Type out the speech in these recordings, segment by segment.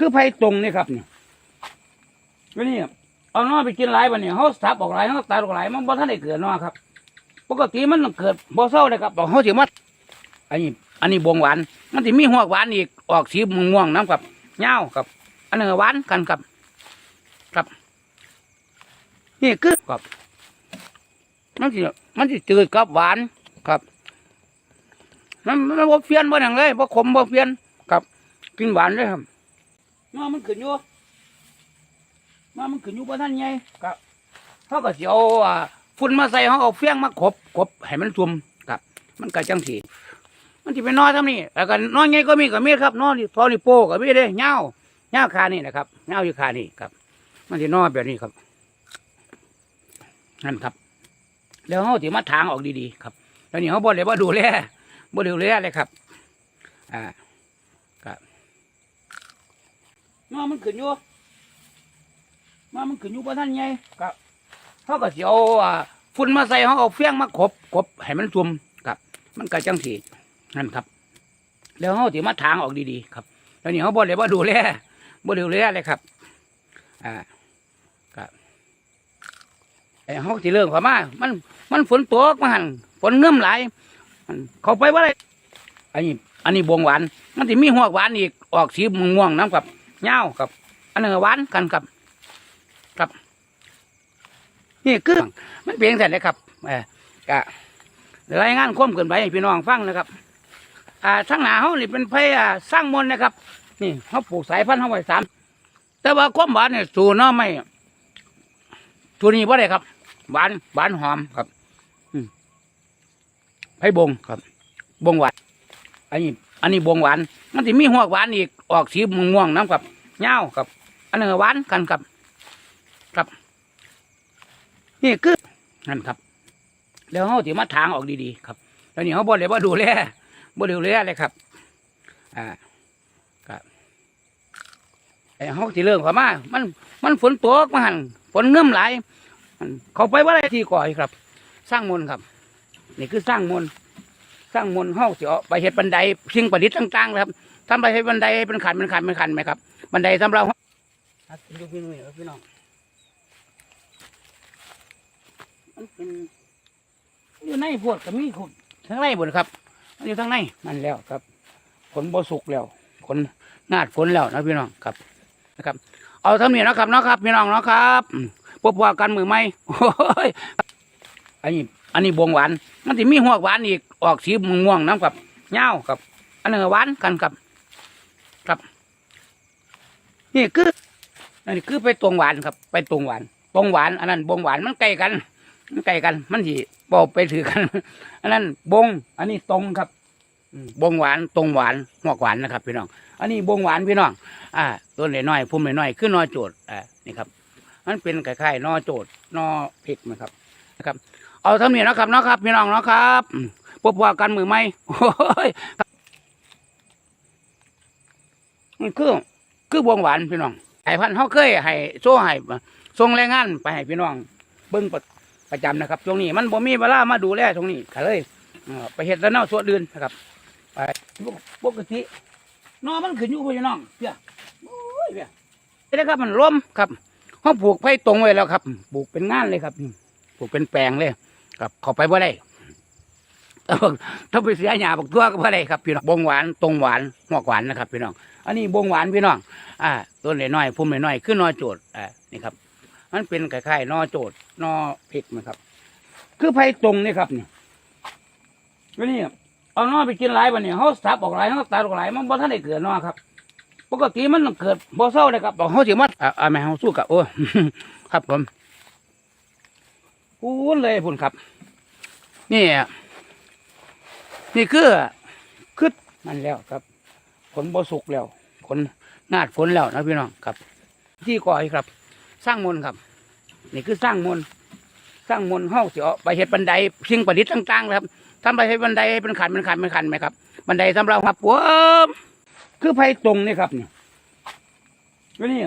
คือไผ่ตรงนี่ครับนี่วันนี้เอานอไปกินหลายวันนี้เขาสับออกหลายเขาตัดออกหลายมันบ่ทันได้เกิดนอครับ ปกติมันต้องเกิดบ่เศร้าเลยครับบอกเขาสิมาอันนี้ อันนี้บวงหวาน มันสิมีหัวหวานอีกออกสีม่วงๆน้ำกับเงาครับ อันนึงหวานกันครับ ครับ นี่คือครับมันสิมันสิจืดกับหวานครับมันมันบ่เพี้ยนบ่หยังเลยบ่ขมบ่เพี้ยนครับ กินหวานเลยครับ น้ามันขึ้นอยู่น้ามันขึ้นอยู่บ่ทันไงครับเขาก็สิเอาอ่าฝุ่นมาใส่เขาเอาเฟี้ยงมาขบขบให้มันซุ่มครับ มันก็จังสีมันสิไปนอนทำนี่แล้วก็นอนไงก็มีก็มีครับนอนนี่ทอนี่โป้ก็มีเด้เงาเงาคานี่นะครับเงาอยู่คานี่ครับ มันสินอนแบบนี้ครับนั่นครับ แล้วเขาสิมาถางออกดีๆครับ แล้วนี่เขาบ่เลยว่าดูแลบ่ดูแลเลยครับ อ่าครับ น้ามันขึ้นอยู่น้ามันขึ้นอยู่บ่ทันไงครับเขาก็เอาอ่าฝุ่นมาใส่เขาเอาเฟี้ยงมาขบขบให้มันซุ่มครับ มันก็จังสีนั่นครับ แล้วเขาสิมาถางออกดีๆครับ แล้วนี่เขาบ่เลยว่าดูแลบ่ดูแลเลยครับ อ่าครับไอ้เขาสิเรื่องเขามามันมันฝนตกมาหันฝนเงื่อมไหลเขาไปว่าอะไรอันนี้ อันนี้บวงหวาน มันจะมีหัวหวานอีกออกสีม่วงๆน้ำกับ เงากับ อันนึงหวานกันครับ ครับ นี่คือมันเปลี่ยนเสร็จเลยครับเออกะรายงานข้อมเกินไปพี่น้องฟังนะครับ อ่าทั้งหนาเขานี่เป็นไผ่อ่าสร้างมนนะครับ นี่เขาปลูกสายพันธุ์เขาไว้สามแต่ว่าความหวานเนี่ยสูน้อไม่ตัวนี้ว่าไรครับ หวานหวานหอมครับอืไผ่บงครับ บงหวานอันนี้ อันนี้บวงหวาน มันจะมีหัวหวานอีกออกสีม่วงๆน้ำกับเงากับ อันนึงหวานกันครับครับ นี่คือนั่นครับ แล้วเขาสิมาถางออกดีๆครับ แล้วนี่เขาบ่เลยว่าดูแลบ่ดูแลเลยครับ อ่าครับไอ้เขาสิเรื่องเขามา มันมันฝนตกมาหันฝนเงื่อมไหลเขาไปว่าอะไรที่ก่อยครับ สร้างมนต์ครับ นี่คือสร้างมนต์ สร้างมนต์เขาสิเอาไปเฮ็ดบันไดสิ่งประดิษฐ์ต่างๆนะครับทำไปให้บันไดให้เป็นขันเป็นขันเป็นขันไหมครับ บันไดสำหรับครับดูพี่นุ่ยครับพี่น้องมันเป็นอยู่ในพวดก็มีขุดทั้งในบนครับ มันอยู่ทั้งในนั่นแล้วครับฝนบ่สุกแล้วฝนนาดฝนแล้วนะพี่น้องครับนะครับ เอาทำนี่นะครับเนาะครับ พี่น้องเนาะครับอืมพว่ากันมือไหมโอ้ยอันนี้ อันนี้บวงหวาน มันจะมีหัวหวานอีก ออกสีม่วงๆน้ำกับเงากับ อันนึงหวานกันครับครับ นี่คืออันนี้คือไปตวงหวานครับ ไปตวงหวานตวงหวาน อันนั้นบงหวานมันใกล้กัน มันใกล้กัน มันสิบอกไปถือกัน อันนั้นบง อันนี้ตรงครับบงหวานตรงหวานหัวหวานนะครับพี่น้อง อันนี้บงหวานพี่น้อง อ่าต้นน้อยพุ่มน้อยขึ้นนอโจดอ่านี่ครับมันเป็นคล้ายๆนอโจดนอพริกนะครับนะครับ เอาทำนี่นะครับเนาะครับพี่น้องเนาะครับ พบว่ากันมือไหมโอ้ยมันคือคือบวงหวานพี่น้องไอ้พันเขาเคยให้โซ่ให้ส่งแรงงานไปให้พี่น้อง เบิ้งประประจำนะครับช่วงนี้มันบ่มีเวลามาดูแลตรงนี้ก็เลยไปเห็ดแล้วเน่าสวดเดือนนะครับไปปกตินอมันขึ้นอยู่พี่น้องเพี้ยโอ้ยเพี้ยนี่นะครับมันล้มครับเขาปลูกไผ่ตรงไว้แล้วครับปลูกเป็นงานเลยครับปลูกเป็นแปลงเลย ครับเข้าไปบ่ได้ ถ้าไปเสียหญ้าบักตัวก็บ่ได้ครับพี่น้องบงหวานตรงหวานหัวหวานนะครับพี่น้อง อันนี้บงหวานพี่น้อง อ่าต้นเล่น้อยพุ่มเล่น้อยขึ้นนอโจดอ่านี่ครับ มันเป็นคล้ายๆนอโจดนอพริกนะครับ คือไผ่ตรงนี่ครับนี่วันนี้เอานอไปกินหลายวันนี้เขาสับออกหลายเขาตัดออกหลายมันบ่ทันได้เกิดนอครับปกติมันต้องเกิดบ่เศร้าเลยครับบอกเขาสิมาอ่าอ่าแม่เขาสู้กับโอ้ครับผมพูนเลยพุ่นครับ นี่อะ นี่คือคืดมันแล้วครับฝนบ่สุกแล้วฝนนาดฝนแล้วนะพี่น้องครับ ที่ก่อยครับ สร้างมนครับ นี่คือสร้างมนสร้างมนต์เฮาสิเอาไปเฮ็ดบันไดสิ่งประดิษฐ์ต่างๆครับทำไปให้บันไดให้เป็นขันเป็นขันเป็นขันไหมครับบันไดสำหรับครับผมคือไผ่ตรงนี่ครับนี่วันนี้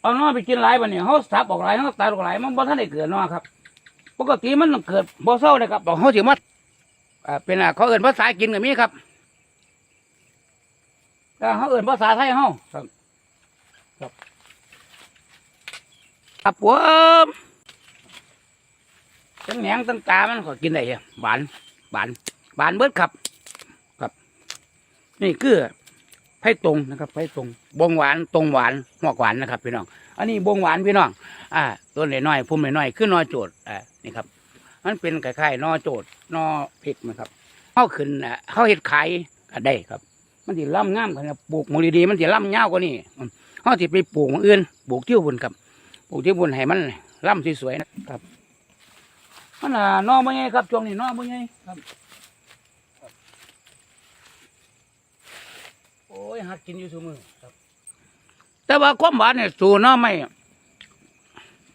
เอานอไปกินหลายวันนี้เขาสับออกหลายเขาตัดออกหลายมันบ่ทันได้เกิดน้อครับ ปกติมันต้องเกิดบ่เศร้าเลยครับบอกเขาสิมา อ่าเป็นอะเขาเอื่นภาษากินกับมีครับแต่เขาเอื่นภาษาไทยเขาครับ ครับครับผมทั้งแหงทั้งตามันก็กินได้อะหวานหวานหวานเบิดครับ ครับ นี่คือไผ่ตรงนะครับไผ่ตรงบงหวานตรงหวานหมอกหวานนะครับพี่น้อง อันนี้บงหวานพี่น้อง อ่าต้นน้อยๆพุ่มน้อยๆคือน้อยโจดอ่านี่ครับ มันเป็นคล้ายๆนอโจดนอพริกนะครับเขาขึ้นอะเขาเห็ดขายก็ได้ครับ มันสิล่ำงามกันนะปลูกมูดีๆมันสิล่ำยาวกว่านี้เขาสิไปปลูกม้องอื่นปลูกเที่ยวบุญครับปลูกเที่ยวบุญให้มันล่ำสวยๆนะครับมันอ่านอบ่ใหญ่ครับช่วงนี้นอบ่ใหญ่ครับครับโอ้ยหักกินอยู่ทุกมือครับ แต่ว่าความหวานเนี่ยสูนอไม่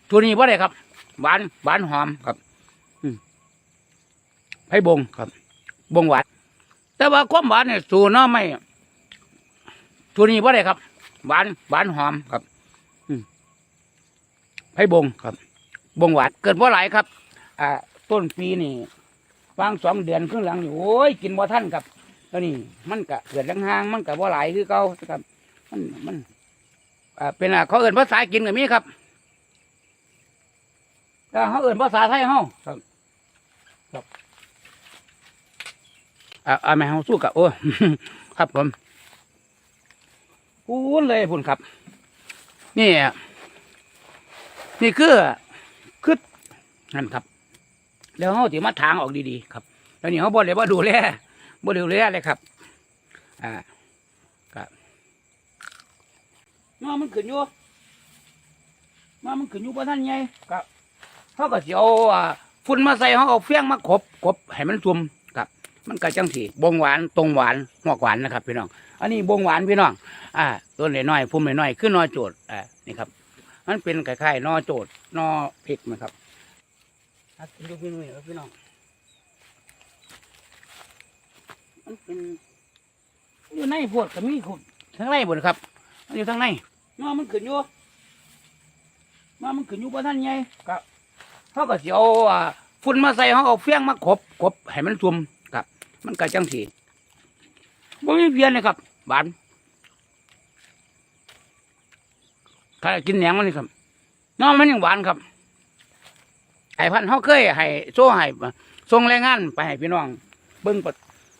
ตัวนี้ว่าได้ครับหวานหวานหอมครับ ไผ่บงครับ บงหวานแต่ว่าความหวานเนี่ยสูนอไม่ตัวนี้ว่าได้ครับ หวานหวานหอมครับอืมไผ่บงครับ บงหวานเกิดว่าหลายครับ อ่า ต้นปีนี่ฟางสองเดือนครึ่งหลังนี่โอ้ยกินบ่ท่านครับแล้วนี่มันกะเกิดห่างๆมันกะบ่หลายคือเก่าครับ มันมันอ่าเป็นอะเขาเอื่นภาษากินกับมีครับแต่เขาเอื่นภาษาไทยเขาครับ ครับ อ่าอาไม่เขาสู้กับโอ้ครับผมพูนเลยพุ่นครับ นี่อะนี่คือคือนั่นครับ แล้วเขาถือมาทางออกดีๆครับ แล้วนี่เขาบอกเลยว่าดูแลบ่ดูแลเลยครับ อ่าครับมามันขึ้นอยู่มามันขึ้นอยู่บ่ท่านไงครับเขาก็เอาฝุ่นมาใส่เขาเอาเฟี้ยงมาขบขบให้มันซุ่ม มันก็จังสีบงหวานตรงหวานหอกหวานนะครับพี่น้อง อันนี้บงหวานพี่น้อง อ่าต้นน้อยพุ่มน้อยๆคือนอโจดอ่านี่ครับ มันเป็นคล้ายๆนอโจดนอพริกนะครับดูพี่นุ่ยครับพี่น้อง มันเป็นอยู่ในพวดก็มีขุดทั้งในบนครับ มันอยู่ทั้งในมามันขึ้นอยู่มามันขึ้นอยู่บ่ท่านไงครับเขาก็สิเอาอ่าฝุ่นมาใส่เขาเอาเฟี้ยงมาขบขบให้มันซุ่ม มันก็จังสีบ่มีเพี้ยนเลยครับหวานถ้ากินแหนงมันนี่ครับน้องมันยังหวานครับไอ้พันธุ์เขาเคยให้โซ่ให้ส่งแรงงานไปให้พี่น้อง เบิ้งประ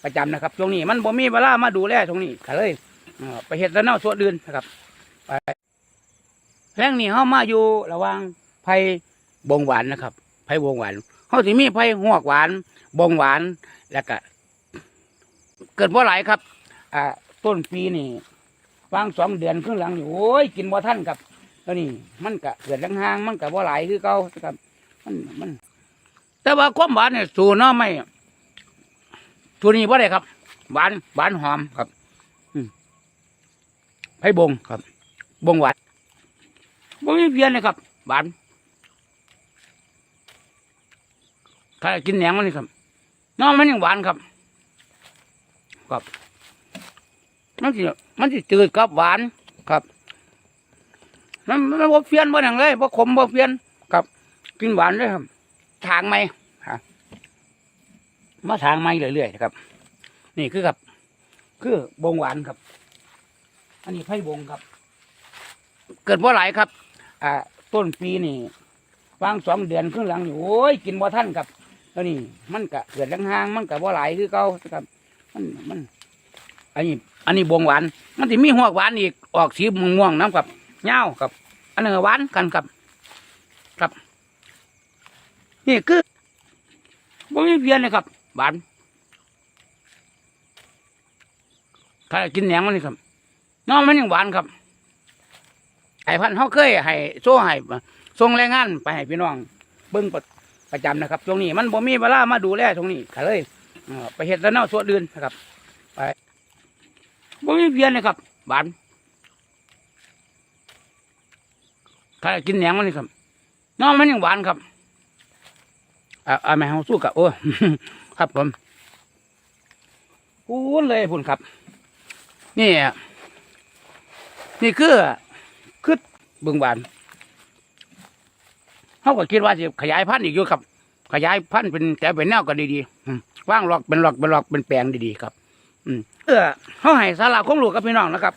ประจำนะครับช่วงนี้มันบ่มีเวลามาดูแลตรงนี้ก็เลยไปเห็ดแล้วเน่าสวดเดือนนะครับไปแรงนี้เขามาอยู่ระว่างไผ่บงหวานนะครับไผ่บงหวานเขาสิมีไผ่หวกหวาน บงหวานแล้วก็ กิดว่าหลายครับ อ่า ต้นปีนี่ฟางสองเดือนครึ่งหลังนี่โอ้ยกินบ่ท่านครับแล้วนี่มันก็เกิดลังห่างมันก็บ่หลายคือเก่าครับ มันมัน แต่ว่าความหวานเนี่ยสูนอไม่ตัวนี้ว่าได้ครับ หวานหวานหอมครับไผ่บงครับ บงหวานบ่มีเพี้ยนเลยครับ หวานถ้ากินแหนงมันนี่ครับน้องมันยังหวานครับ ครับ มันสิมันสิจืดกับหวานครับมันมันบ่เพี้ยนบ่อย่างเลยบ่ขมบ่เพี้ยนครับ กินหวานเลยครับ ทางไหมฮะมาทางไหมเรื่อยๆครับ นี่คือครับ คือบงหวานครับ อันนี้ไผ่บงครับ เกิดว่าหลายครับ อ่า ต้นปีนี่ฟางสองเดือนครึ่งหลังนี่โอ้ยกินบ่ท่านครับแล้วนี่มันก็เกิดห่างๆมันก็บ่หลายคือเก่าครับ มันมันอันนี้ อันนี้บวงหวาน มันจะมีหัวหวานอีกออกสีม่วงๆน้ำกับเงาวครับ อันนี้หวานกันครับครับ นี่คือบ่มีเพี้ยนเลยครับหวานถ้ากินแหนงมันนี่ครับน้องมันยังหวานครับไอ้พันเขาเคยให้โซ่ให้ส่งแรงงานไปให้พี่น้องเบิ้งประประจำนะครับ ตรงนี้มันบ่มีเวลามาดูแลตรงนี้ก็เลย ไปเห็ดแล้วเน่าสวดเดือนนะครับ ไปบ่มีเพี้ยนเลยครับหวานถ้ากินแหนงมันนี่ครับน้องมันยังหวานครับอ่าอ่าแม่เขาสู้กับโอ้ครับผมพูนเลยพุ่นครับ นี่อะนี่คือคือเบิ่งบานเขาก็คิดว่าจะขยายพันธุ์อีกอยู่ครับ ขยายพันธุ์เป็นแต่เป็นแนวก็ดีๆอืมว่างหลอกเป็นหลอกเป็นหลอกเป็นแปลงดีๆครับ อืมเออเขาให้สาระของลูกกับพี่น้องนะครับ